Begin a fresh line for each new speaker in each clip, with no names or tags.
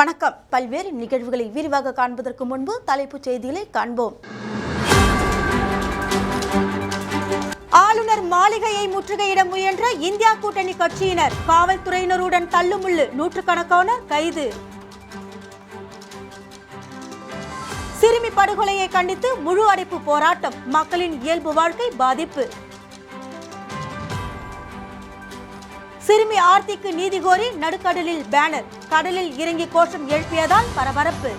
வணக்கம். பல்வேறு நிகழ்வுகளை விரிவாக காண்பதற்கு முன்பு தலைப்புச் செய்திகளை காண்போம். ஆளுநர் மாளிகையை முற்றுகையிட முயன்ற இந்தியா கூட்டணி கட்சியினர் காவல்துறையினருடன் தள்ளுமுள்ளு நூற்றுக்கணக்கானோர் கைது. சிறுமி படுகொலையை கண்டித்து முழு அடைப்பு போராட்டம். மக்களின் இயல்பு வாழ்க்கை பாதிப்பு. சிறுமி ஆர்த்திக்கு நீதி கோரி நடுக்கடலில் பேனர். கடலில் இறங்கி கோஷம் எழுப்பியதால் பரபரப்பு.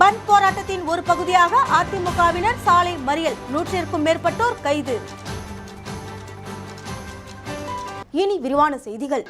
பந்த் போராட்டத்தின் ஒரு பகுதியாக அதிமுகவினர் சாலை மறியல். நூற்றிற்கும் மேற்பட்டோர் கைது. இனி விரிவான செய்திகள்.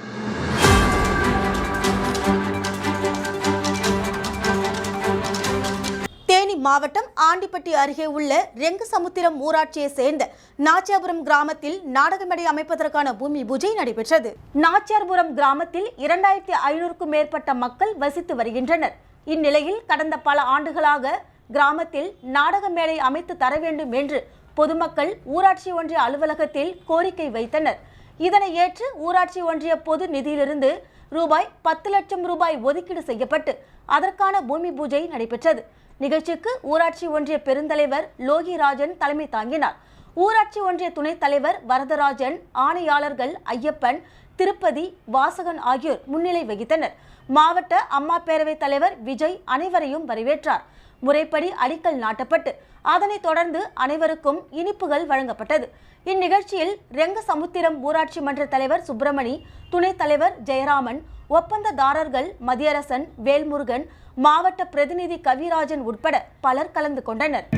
மாவட்டம் ஆண்டிப்பட்டி அருகே உள்ள ரெங்குசமுத்திரம் ஊராட்சியை சேர்ந்த நாச்சியாபுரம் கிராமத்தில் நாடகமேடை அமைப்பதற்கான பூமி பூஜை நடைபெற்றது. நாச்சியார்புரம் கிராமத்தில் இரண்டாயிரத்தி ஐநூறுக்கும் மேற்பட்ட மக்கள் வசித்து வருகின்றனர். இந்நிலையில் கடந்த பல ஆண்டுகளாக கிராமத்தில் நாடக மேடை அமைத்து தர வேண்டும் என்று பொதுமக்கள் ஊராட்சி ஒன்றிய அலுவலகத்தில் கோரிக்கை வைத்தனர். இதனை ஏற்று ஊராட்சி ஒன்றிய பொது நிதியிலிருந்து ரூபாய் பத்து லட்சம் ரூபாய் ஒதுக்கீடு செய்யப்பட்டு அதற்கான பூமி பூஜை நடைபெற்றது. நிகழ்ச்சிக்கு ஊராட்சி ஒன்றிய பெருந்தலைவர் லோகிராஜன் தலைமை தாங்கினார். ஊராட்சி ஒன்றிய துணைத் தலைவர் வரதராஜன் ஆணையாளர்கள் ஐயப்பன் திருப்பதி வாசகன் ஆகியோர் முன்னிலை வகித்தனர். மாவட்ட அம்மா பேரவைத் தலைவர் விஜய் அனைவரையும் வரவேற்றார். முறைப்படி அடிக்கல் நாட்டப்பட்டு அதனைத் தொடர்ந்து அனைவருக்கும் இனிப்புகள் வழங்கப்பட்டது. இந்நிகழ்ச்சியில் ரெங்கசமுத்திரம் ஊராட்சி மன்ற தலைவர் சுப்பிரமணி துணைத் தலைவர் ஜெயராமன் ஒப்பந்ததாரர்கள் மதியரசன் வேல்முருகன் மாவட்ட பிரதிநிதி கவிராஜன் உட்பட பலர் கலந்து கொண்டனர்.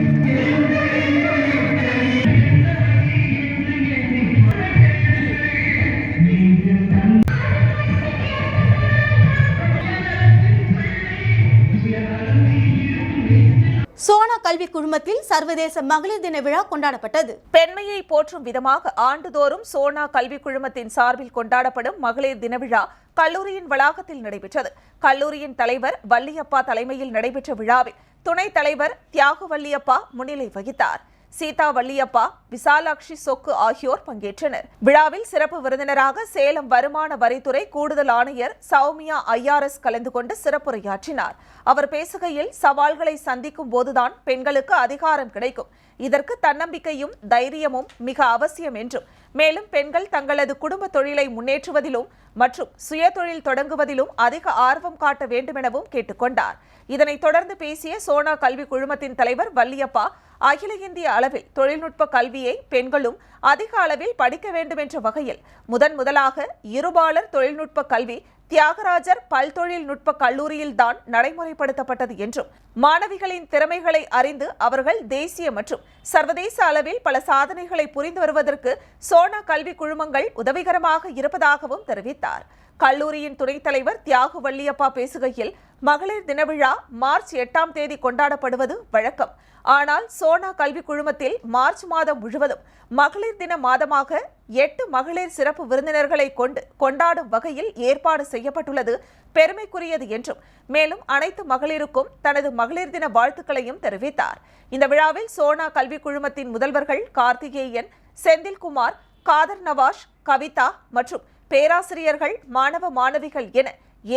சோனா கல்வி குழுமத்தில் சர்வதேச மகளிர் தின விழா கொண்டாடப்பட்டது.
பெண்மையை போற்றும் விதமாக ஆண்டுதோறும் சோனா கல்விக் குழுமத்தின் சார்பில் கொண்டாடப்படும் மகளிர் தின விழா கல்லூரியின் வளாகத்தில் நடைபெற்றது. கல்லூரியின் தலைவர் வள்ளியப்பா தலைமையில் நடைபெற்ற விழாவில் துணைத் தலைவர் தியாகு வள்ளியப்பா முன்னிலை வகித்தார். சீதா வள்ளியப்பா விசாலாட்சி சொக்கு ஆகியோர் பங்கேற்றனர். விழாவில் சிறப்பு விருந்தினராக சேலம் வருமான வரித்துறை கூடுதல் ஆணையர் சௌமியா ஐஆர்எஸ் கலந்து கொண்டு சிறப்புரையாற்றினார். அவர் பேசுகையில் சவால்களை சந்திக்கும் போதுதான் பெண்களுக்கு அதிகாரம் கிடைக்கும். இதற்கு தன்னம்பிக்கையும் தைரியமும் மிக அவசியம் என்றும். மேலும் பெண்கள் தங்களது குடும்ப தொழிலை முன்னேற்றுவதிலும் மற்றும் சுய தொழில் தொடங்குவதிலும் அதிக ஆர்வம் காட்ட வேண்டுமெனவும் கேட்டுக்கொண்டார். இதனைத் தொடர்ந்து பேசிய சோனா கல்வி குழுமத்தின் தலைவர் வள்ளியப்பா அகில இந்திய அளவில் தொழில்நுட்ப கல்வியை பெண்களும் அதிக அளவில் படிக்க வேண்டும் என்ற வகையில் முதன் முதலாக இருபாலர் தொழில்நுட்ப கல்வி தியாகராஜர் பல்தொழில்நுட்ப கல்லூரியில்தான் நடைமுறைப்படுத்தப்பட்டது என்றும் மாணவிகளின் திறமைகளை அறிந்து அவர்கள் தேசிய மற்றும் சர்வதேச அளவில் பல சாதனைகளை புரிந்து வருவதற்கு சோனா கல்வி குழுமங்கள் உதவிகரமாக இருப்பதாகவும் தெரிவித்தார். கல்லூரியின் துணைத் தலைவர் தியாகு வள்ளியப்பா பேசுகையில் மகளிர் தின விழா மார்ச் எட்டாம் தேதி கொண்டாடப்படுவது வழக்கம். ஆனால் சோனா கல்வி குழுமத்தில் மார்ச் மாதம் முழுவதும் மகளிர் தின மாதமாக எட்டு மகளிர் சிறப்பு விருந்தினர்களை கொண்டு கொண்டாடும் வகையில் ஏற்பாடு செய்யப்பட்டுள்ளது பெருமைக்குரியது என்றும் மேலும் அனைத்து மகளிருக்கும் தனது மகளிர் தின வாழ்த்துக்களையும் தெரிவித்தார். இந்த விழாவில் சோனா கல்வி குழுமத்தின் முதல்வர்கள் கார்த்திகேயன் செந்தில்குமார் காதர் நவாஷ் கவிதா மற்றும் பேராசிரியர்கள் மாணவ மாணவிகள் என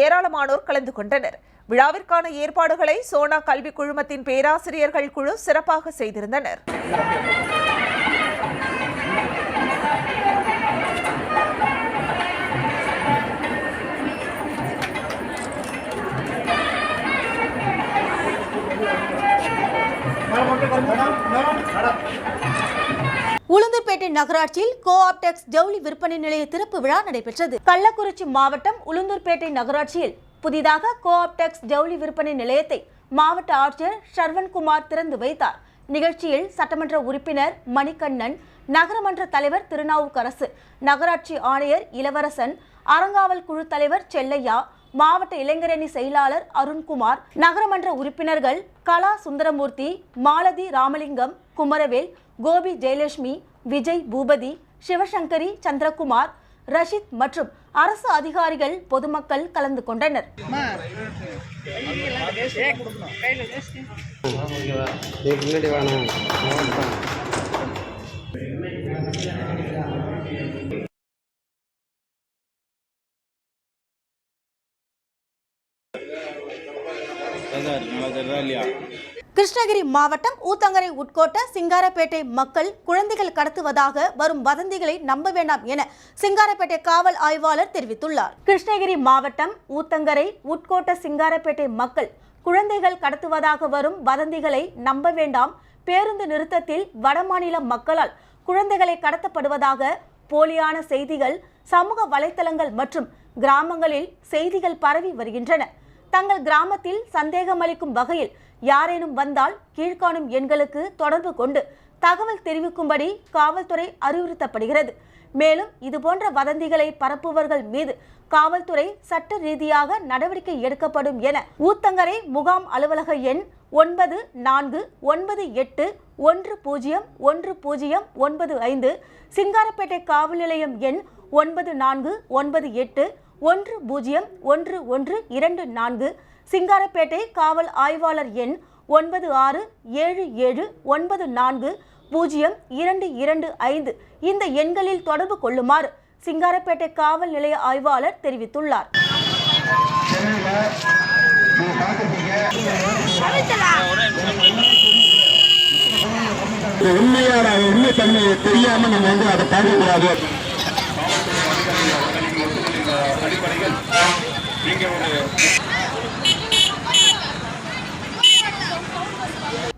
ஏராளமானோர் கலந்து கொண்டனர். விழாவிற்கான ஏற்பாடுகளை சோனா கல்வி குழுமத்தின் பேராசிரியர்கள் குழு சிறப்பாக செய்திருந்தனர்.
உளுந்தூர்பேட்டை நகராட்சியில் கோ ஆப்டெக்ஸ் ஜவுளி விற்பனை நிலைய திறப்பு விழா நடைபெற்றது. கள்ளக்குறிச்சி மாவட்டம் உளுந்தூர்பேட்டை நகராட்சியில் புதிதாக கோ ஆப்டெக்ஸ் ஜவுளி விற்பனை நிலையத்தை மாவட்ட ஆட்சியர் ஷர்வன்குமார் திறந்து வைத்தார். நிகழ்ச்சியில் சட்டமன்ற உறுப்பினர் மணிகண்ணன் நகரமன்ற தலைவர் திருநாவுக்கரசு நகராட்சி ஆணையர் இளவரசன் அறங்காவல் குழு தலைவர் செல்லையா மாவட்ட இளைஞரணி செயலாளர் அருண்குமார் நகரமன்ற உறுப்பினர்கள் கலா சுந்தரமூர்த்தி மாலதி ராமலிங்கம் குமரவேல் கோபி ஜெயலட்சுமி விஜய் பூபதி சிவசங்கரி சந்திரகுமார் ரஷித் மற்றும் அரசு அதிகாரிகள் பொதுமக்கள் கலந்து கொண்டனர்.
நீ
கிருஷ்ணகிரி மாவட்டம் ஊத்தங்கரை உட்கோட்ட சிங்காரப்பேட்டை மக்கள் குழந்தைகள் கடத்துவதாக வரும் வதந்திகளை நம்ப வேண்டாம் என சிங்காரப்பேட்டை காவல் ஆய்வாளர் தெரிவித்துள்ளார். கிருஷ்ணகிரி மாவட்டம் ஊத்தங்கரை உட்கோட்ட சிங்காரப்பேட்டை மக்கள் குழந்தைகள் கடத்துவதாக வரும் வதந்திகளை நம்ப வேண்டாம். பேருந்து நிறுத்தத்தில் வடமாநில மக்களால் குழந்தைகளை கடத்தப்படுவதாக போலியான செய்திகள் சமூக வலைத்தளங்கள் மற்றும் கிராமங்களில் செய்திகள் பரவி வருகின்றன. தங்கள் கிராமத்தில் சந்தேகமளிக்கும் வகையில் யாரேனும் வந்தால் கீழ்காணும் எண்களுக்கு தொடர்பு கொண்டு தகவல் தெரிவிக்கும்படி காவல்துறை அறிவுறுத்தப்படுகிறது. மேலும் இதுபோன்ற வதந்திகளை பரப்புவர்கள் மீது காவல்துறை சட்ட ரீதியாக நடவடிக்கை எடுக்கப்படும் என ஊத்தங்கரை முகாம் அலுவலக எண் ஒன்பது நான்கு ஒன்பது எட்டு ஒன்று பூஜ்ஜியம் ஒன்று பூஜ்ஜியம் ஒன்பது ஐந்து சிங்காரப்பேட்டை காவல் நிலையம் எண் ஒன்பது நான்கு ஒன்பது எட்டு ஒன்று பூஜ்ஜியம் ஒன்று ஒன்று இரண்டு நான்கு சிங்காரப்பேட்டை காவல் ஆய்வாளர் எண் ஒன்பது ஆறு ஏழு ஏழு ஒன்பது நான்கு பூஜ்ஜியம் இரண்டு இரண்டு ஐந்து. இந்த எண்களில் தொடர்பு கொள்ளுமாறு சிங்காரப்பேட்டை காவல் நிலைய ஆய்வாளர் தெரிவித்துள்ளார்.
உண்மையான உண்மை தன்மை தெரியாம நம்ம வந்து அதை பார்க்கக்கூடாது.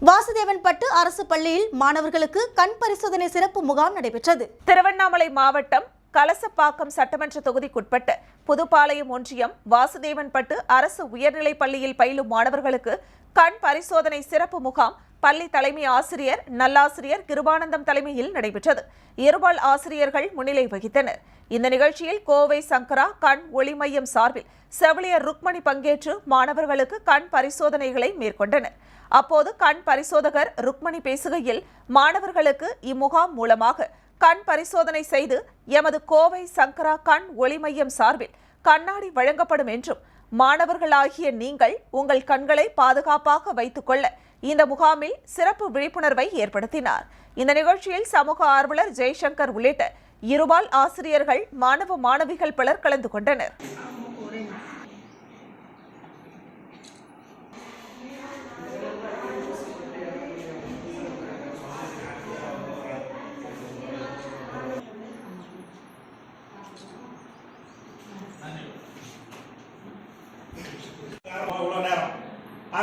வாசுதேவன்பட்டு அரசு பள்ளியில் மாணவர்களுக்கு கண் பரிசோதனை சிறப்பு முகாம் நடைபெற்றது.
திருவண்ணாமலை மாவட்டம் கலசப்பாக்கம் சட்டமன்ற தொகுதிக்குட்பட்ட புதுப்பாளையம் ஒன்றியம் வாசுதேவன்பட்டு அரசு உயர்நிலைப் பள்ளியில் பயிலும் மாணவர்களுக்கு கண் பரிசோதனை சிறப்பு முகாம் பள்ளி தலைமை ஆசிரியர் நல்லாசிரியர் கிருபானந்தம் தலைமையில் நடைபெற்றது. இருபால் ஆசிரியர்கள் முன்னிலை வகித்தனர். இந்த நிகழ்ச்சியில் கோவை சங்கரா கண் ஒளி மையம் சார்பில் செவிலியர் ருக்மணி பங்கேற்று மாணவர்களுக்கு கண் பரிசோதனைகளை மேற்கொண்டனர். அப்போது கண் பரிசோதகர் ருக்மணி பேசுகையில் மாணவர்களுக்கு இம்முகாம் மூலமாக கண் பரிசோதனை செய்து எமது கோவை சங்கரா கண் ஒளி மையம் சார்பில் கண்ணாடி வழங்கப்படும் என்றும் மாணவர்களாகிய நீங்கள் உங்கள் கண்களை பாதுகாப்பாக வைத்துக் கொள்ள இந்த முகாமில் சிறப்பு விழிப்புணர்வை ஏற்படுத்தினார். இந்த நிகழ்ச்சியில் சமூக ஆர்வலர் ஜெய்சங்கர் உள்ளிட்ட இருபால் ஆசிரியர்கள் மாணவ மாணவிகள் பலர் கலந்து கொண்டனர்.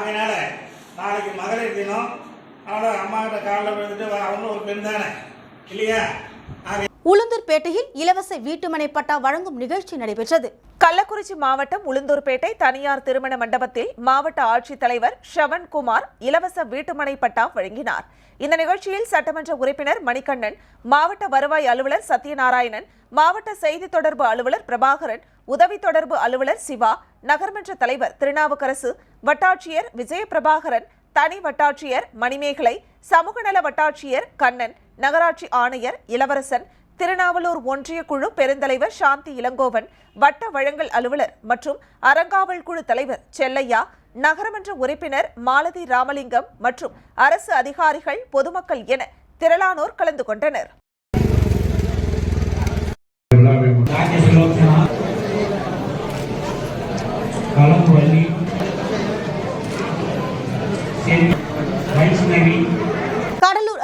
ஆகையினால நாளைக்கு மகளிர் தினம். அவனோட அம்மா கிட்ட காலில் விழுந்துட்டு வா, அவனும் ஒரு பெண் தானே. இல்லையா?
உளுந்தூர்பேட்டையில் இலவச வீட்டுமனை பட்டா வழங்கும் நிகழ்ச்சி நடைபெற்றது.
கள்ளக்குறிச்சி மாவட்டம் உளுந்தூர்பேட்டை தனியார் திருமண மண்டபத்தில் மாவட்ட ஆட்சித்தலைவர் ஷவன்குமார் இலவச வீட்டுமனை பட்டா வழங்கினார். இந்த நிகழ்ச்சியில் சட்டமன்ற உறுப்பினர் மணிகண்ணன் மாவட்ட வருவாய் அலுவலர் சத்யநாராயணன் மாவட்ட செய்தி தொடர்பு அலுவலர் பிரபாகரன் உதவி தொடர்பு அலுவலர் சிவா நகர்மன்ற தலைவர் திருநாவுக்கரசு வட்டாட்சியர் விஜயபிரபாகரன் தனி வட்டாட்சியர் மணிமேகலை சமூக நல வட்டாட்சியர் கண்ணன் நகராட்சி ஆணையர் இளவரசன் திருநாவலூர் ஒன்றிய குழு பெருந்தலைவர் சாந்தி இளங்கோவன் வட்ட வழங்கல் அலுவலர் மற்றும் அறங்காவல் குழு தலைவர் செல்லையா நகரமன்ற உறுப்பினர் மாலதி ராமலிங்கம் மற்றும் அரசு அதிகாரிகள் பொதுமக்கள் என திரளானோர் கலந்து கொண்டனர்.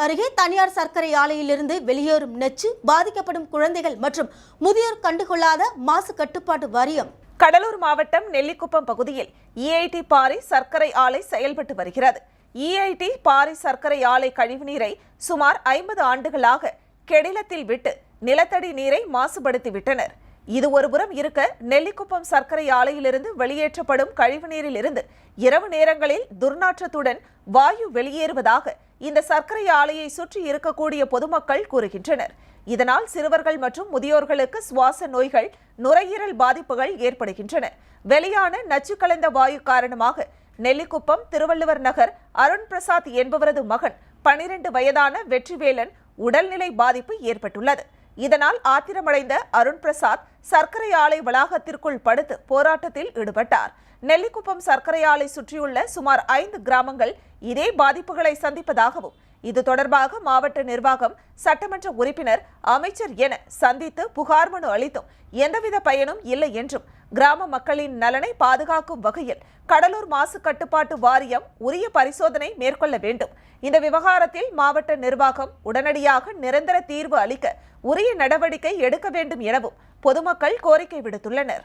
அருகே தனியார் சர்க்கரை ஆலையிலிருந்து வெளியேறும் நச்சு பாதிக்கப்படும் குழந்தைகள் மற்றும் முதியோர் கண்டுகொள்ளாத மாசு கட்டுப்பாட்டு வாரியம்.
கடலூர் மாவட்டம் நெல்லிக்குப்பம் பகுதியில் இஐடி பாரி சர்க்கரை ஆலை செயல்பட்டு வருகிறது. இஐடி பாரி சர்க்கரை ஆலை கழிவுநீரை சுமார் ஐம்பது ஆண்டுகளாக கெடிலத்தில் விட்டு நிலத்தடி நீரை மாசுபடுத்தி விட்டனர். இது ஒருபுறம் இருக்க நெல்லிக்குப்பம் சர்க்கரை ஆலையிலிருந்து வெளியேற்றப்படும் கழிவுநீரிலிருந்து இரவு நேரங்களில் துர்நாற்றத்துடன் வாயு வெளியேறுவதாக இந்த சர்க்கரை ஆலையை சுற்றி இருக்கக்கூடிய பொதுமக்கள் கூறுகின்றனர். இதனால் சிறுவர்கள் மற்றும் முதியோர்களுக்கு சுவாச நோய்கள் நுரையீரல் பாதிப்புகள் ஏற்படுகின்றன. வெளியான நச்சு கலந்த வாயு காரணமாக நெல்லிக்குப்பம் திருவள்ளுவர் நகர் அருண் பிரசாத் என்பவரது மகன் பனிரெண்டு வயதான வெற்றிவேலன் உடல்நிலை பாதிப்பு ஏற்பட்டுள்ளது. இதனால் ஆத்திரமடைந்த அருண் பிரசாத் சர்க்கரை ஆலை வளாகத்திற்குள் படுத்து போராட்டத்தில் ஈடுபட்டார். நெல்லிக்குப்பம் சர்க்கரை ஆலை சுற்றியுள்ள சுமார் ஐந்து கிராமங்கள் இதே பாதிப்புகளை சந்திப்பதாகவும் இது தொடர்பாக மாவட்ட நிர்வாகம் சட்டமன்ற உறுப்பினர் அமைச்சர் என சந்தித்து புகார் மனு அளித்தும் எந்தவித பயனும் இல்லை என்றும் கிராம மக்களின் நலனை பாதுகாக்கும் வகையில் கடலூர் மாசு கட்டுப்பாட்டு வாரியம் உரிய பரிசோதனை மேற்கொள்ள வேண்டும். இந்த விவகாரத்தில் மாவட்ட நிர்வாகம் உடனடியாக நிரந்தர தீர்வு அளிக்க உரிய நடவடிக்கை எடுக்க வேண்டும் எனவும் பொதுமக்கள் கோரிக்கை விடுத்துள்ளனர்.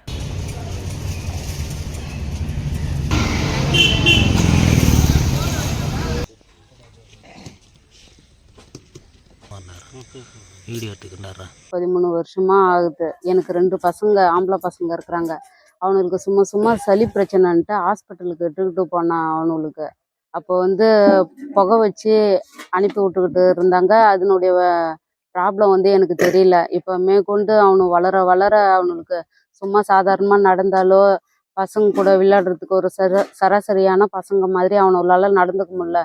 வீடியோ எடுத்துக்கிட்டாரா?
பதிமூணு வருஷமா ஆகுது. எனக்கு ரெண்டு பசங்க ஆம்பளை பசங்க இருக்கிறாங்க. அவனுக்கு சும்மா சும்மா சளி பிரச்சனைன்ட்டு ஹாஸ்பிட்டலுக்கு இட்டுக்கிட்டு போனான் அவனுங்களுக்கு. அப்போ வந்து புகை வச்சு அனுப்பி விட்டுக்கிட்டு இருந்தாங்க. அதனுடைய ப்ராப்ளம் வந்து எனக்கு தெரியல. இப்போ மேற்கொண்டு அவனு வளர வளர அவனுக்கு சும்மா சாதாரணமாக நடந்தாலோ பசங்க கூட விளையாடுறதுக்கு ஒரு சர சராசரியான பசங்க மாதிரி அவனுங்களால நடந்துக்க முடியல.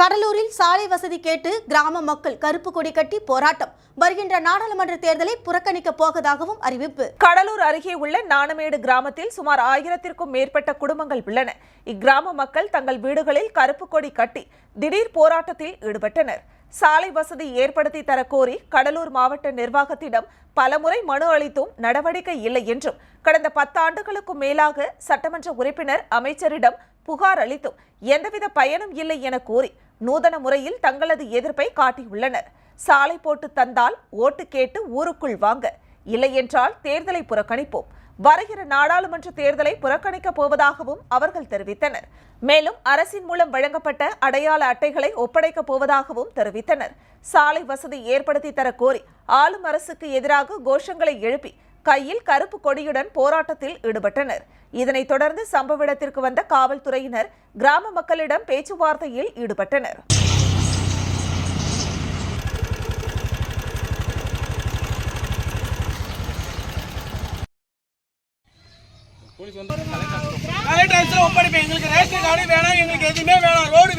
கடலூரில் சாலை வசதி கேட்டு கிராம மக்கள் கருப்பு கொடி கட்டி போராட்டம். வருகின்ற நாடாளுமன்ற தேர்தலை புறக்கணிக்க போவதாகவும் அறிவிப்பு.
கடலூர் அருகே உள்ள நாணமேடு கிராமத்தில் சுமார் ஆயிரத்திற்கும் மேற்பட்ட குடும்பங்கள் உள்ளன. இக்கிராம மக்கள் தங்கள் வீடுகளில் கருப்பு கொடி கட்டி திடீர் போராட்டத்தில் ஈடுபட்டனர். சாலை வசதி ஏற்படுத்தி தர கோரி கடலூர் மாவட்ட நிர்வாகத்திடம் பலமுறை மனு அளித்தும் நடவடிக்கை இல்லை என்றும் கடந்த பத்தாண்டுகளுக்கும் மேலாக சட்டமன்ற உறுப்பினர் அமைச்சரிடம் புகார் அளித்தும் எந்தவித பயனும் இல்லை என கூறி நூதன முறையில் தங்களது எதிர்ப்பை காட்டியுள்ளனர். சாலை போட்டு தந்தால் ஓட்டு கேட்டு ஊருக்குள் வாங்க. இல்லை என்றால் தேர்தலை புறக்கணிப்போம். வருகிற நாடாளுமன்ற தேர்தலை புறக்கணிக்கப் போவதாகவும் அவர்கள் தெரிவித்தனர். மேலும் அரசின் மூலம் வழங்கப்பட்ட அடையாள அட்டைகளை ஒப்படைக்கப் போவதாகவும் தெரிவித்தனர். சாலை வசதி ஏற்படுத்தி தர கோரி ஆளும் அரசுக்கு எதிராக கோஷங்களை எழுப்பி கையில் கருப்பு கொடியுடன் போராட்டத்தில் ஈடுபட்டனர். இதனைத் தொடர்ந்து சம்பவ இடத்திற்கு வந்த காவல்துறையினர் கிராம மக்களிடம் பேச்சுவார்த்தையில் ஈடுபட்டனர்.
கலெக்டர் ஆஃபீஸ்ல எங்களுக்கு ரேஷன் கார்டு வேணாம் எங்களுக்கு எதுவுமே வேணாம் ரோடு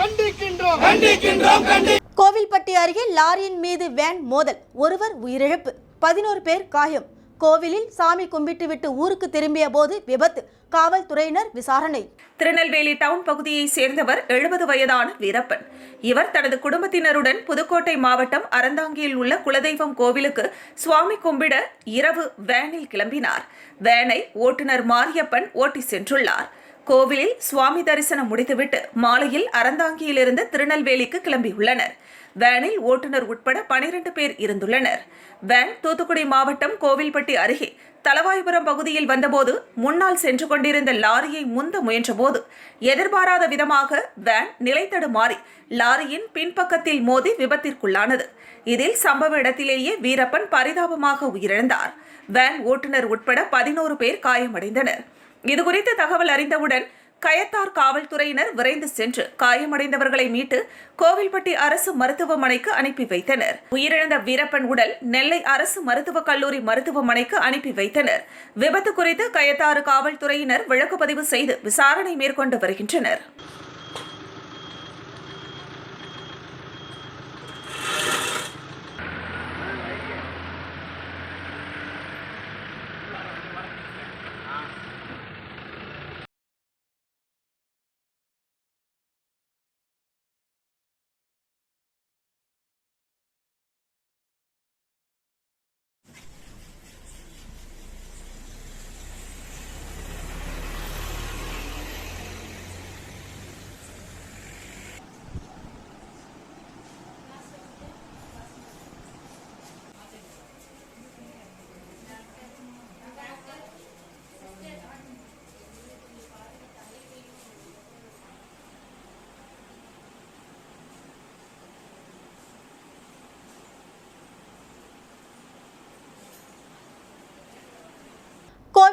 கண்டிக்கின்றோம். கண்டிக்கின்றோம். கண்டி
கோவில்பட்டி அருகே லாரியின் மீது வேன் மோதல். ஒருவர் உயிரிழப்பு. பதினோரு பேர் காயம். கோவிலில் சாமி கும்பிட்டுவிட்டு ஊருக்கு திரும்பிய போது விபத்து. காவல்துறையினர் விசாரணை.
திருநெல்வேலி டவுன் பகுதியைச் சேர்ந்தவர் எழுபது வயதான வீரப்பன். இவர் தனது குடும்பத்தினருடன் புதுக்கோட்டை மாவட்டம் அறந்தாங்கியில் உள்ள குலதெய்வம் கோவிலுக்கு சுவாமி கும்பிட இரவு வேனில் கிளம்பினார். வேனை ஓட்டுநர் மாரியப்பன் ஓட்டி சென்றுள்ளார். கோவிலில் சுவாமி தரிசனம் முடித்துவிட்டு மாலையில் அறந்தாங்கியிலிருந்து திருநெல்வேலிக்கு கிளம்பியுள்ளனர். வேனில் ஓட்டுநர் உட்பட பனிரெண்டு பேர் இருந்துள்ளனர். வேன் தூத்துக்குடி மாவட்டம் கோவில்பட்டி அருகே தலவாய்புரம் பகுதியில் வந்தபோது முன்னால் சென்று கொண்டிருந்த லாரியை முந்த முயன்றபோது எதிர்பாராத விதமாக வேன் நிலைத்தடுமாறி லாரியின் பின்பக்கத்தில் மோதி விபத்திற்குள்ளானது. இதில் சம்பவ இடத்திலேயே வீரப்பன் பரிதாபமாக உயிரிழந்தார். வேன் ஓட்டுநர் உட்பட பதினோரு பேர் காயமடைந்தனர். இதுகுறித்து தகவல் அறிந்தவுடன் கயத்தார் காவல்துறையினர் விரைந்து சென்று காயமடைந்தவர்களை மீட்டு கோவில்பட்டி அரசு மருத்துவமனைக்கு அனுப்பி வைத்தனர். உயிரிழந்த வீரப்பன் உடல் நெல்லை அரசு மருத்துவக் கல்லூரி மருத்துவமனைக்கு அனுப்பி வைத்தனர். விபத்து குறித்து கயத்தாறு காவல்துறையினர் விளக்குப்பதிவு பதிவு செய்து விசாரணை மேற்கொண்டு வருகின்றனர்.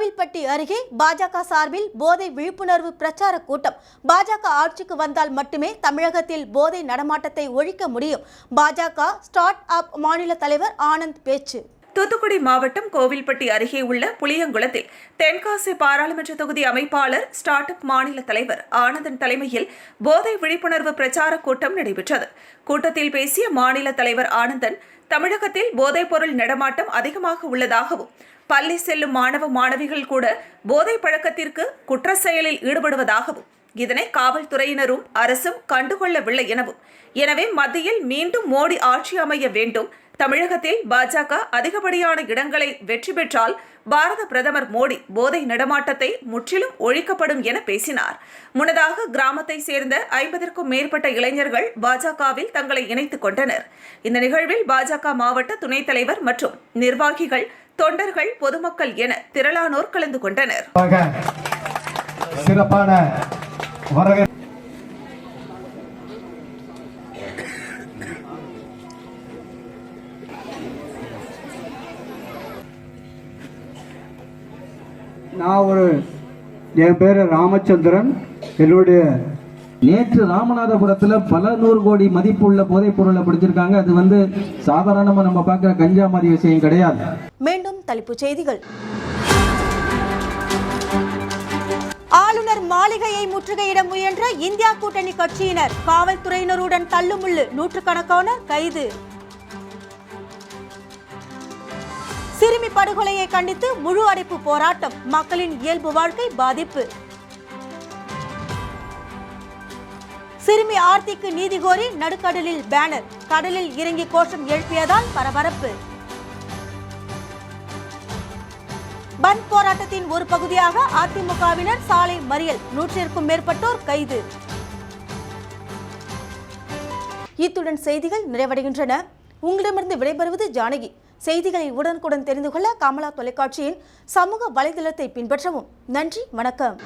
கோவில்பட்டி அருகே பாஜக சார்பில் போதை விழிப்புணர்வு பிரச்சார கூட்டம். பாஜக ஆட்சிக்கு வந்தால் மட்டுமே தமிழகத்தில் போதை நடமாட்டத்தை ஒழிக்க முடியும். பாஜக ஸ்டார்ட் அப் மாநில தலைவர் ஆனந்த் பேச்சு.
தூத்துக்குடி மாவட்டம் கோவில்பட்டி அருகே உள்ள புளியங்குளத்தில் தென்காசி பாராளுமன்ற தொகுதி அமைப்பாளர் ஸ்டார்ட் அப் மாநில தலைவர் ஆனந்தன் தலைமையில் போதை விழிப்புணர்வு பிரச்சார கூட்டம் நடைபெற்றது. கூட்டத்தில் பேசிய மாநில தலைவர் ஆனந்தன் தமிழகத்தில் போதைப்பொருள் நடமாட்டம் அதிகமாக உள்ளதாகவும் பள்ளி செல்லும் மாணவ மாணவிகள் கூட போதை பழக்கத்திற்கு குற்ற செயலில் ஈடுபடுவதாகவும் இதனை காவல்துறையினரும் அரசும் கண்டுகொள்ளவில்லை எனவும். எனவே மத்தியில் மீண்டும் மோடி ஆட்சி அமைய வேண்டும். தமிழகத்தில் பாஜக அதிகப்படியான இடங்களை வெற்றி பெற்றால் பாரத பிரதமர் மோடி போதை நடமாட்டத்தை முற்றிலும் ஒழிக்கப்படும் என பேசினார். முன்னதாக கிராமத்தை சேர்ந்த ஐம்பதற்கும் மேற்பட்ட இளைஞர்கள் பாஜகவில் தங்களை இணைத்துக் கொண்டனர். இந்த நிகழ்வில் பாஜக மாவட்ட துணைத் தலைவர் மற்றும் நிர்வாகிகள் தொண்டர்கள் பொதுமக்கள் என திரளானோர் கலந்து கொண்டனர்.
சிறப்பான நான் ஒரு என் பேர் ராமச்சந்திரன். என்னுடைய
நேற்று ராமநாதபுரத்துல பல நூறு கோடி மதிப்புள்ள போதைப் பொருளை பிடிச்சிருக்காங்க. அது வந்து சாதாரணமா நம்ம பார்க்குற கஞ்சா மாதிரி விஷயம் கிடையாது.
மீண்டும் தலைப்புச் செய்திகள். ஆளுநர் மாளிகையை முற்றுகையிட முயன்ற இந்தியா கூட்டணி கட்சியினர் காவல்துறையினருடன் தள்ளுமுள்ளு. நூற்றுக்கணக்கான கைது. சிறுமி படுகொலையை கண்டித்து முழு அடைப்பு போராட்டம். மக்களின் இயல்பு வாழ்க்கை பாதிப்பு. சிறுமி ஆர்த்திக்கு நீதி கோரி நடுக்கடலில் பேனர். கடலில் இறங்கி கோஷம் எழுப்பியதால் பரபரப்பு. பந்த் போராட்டத்தின் ஒரு பகுதியாக அதிமுகவினர் சாலை மறியல். நூற்றிற்கும் மேற்பட்டோர் கைது. இத்துடன் செய்திகள் நிறைவடைகின்றன. உங்களிடமிருந்து விடைபெறுவது ஜானகி. செய்திகளை உடனுக்குடன் தெரிந்து கொள்ள கமலா தொலைக்காட்சியின் சமூக வலைதளத்தை பின்பற்றவும். நன்றி வணக்கம்.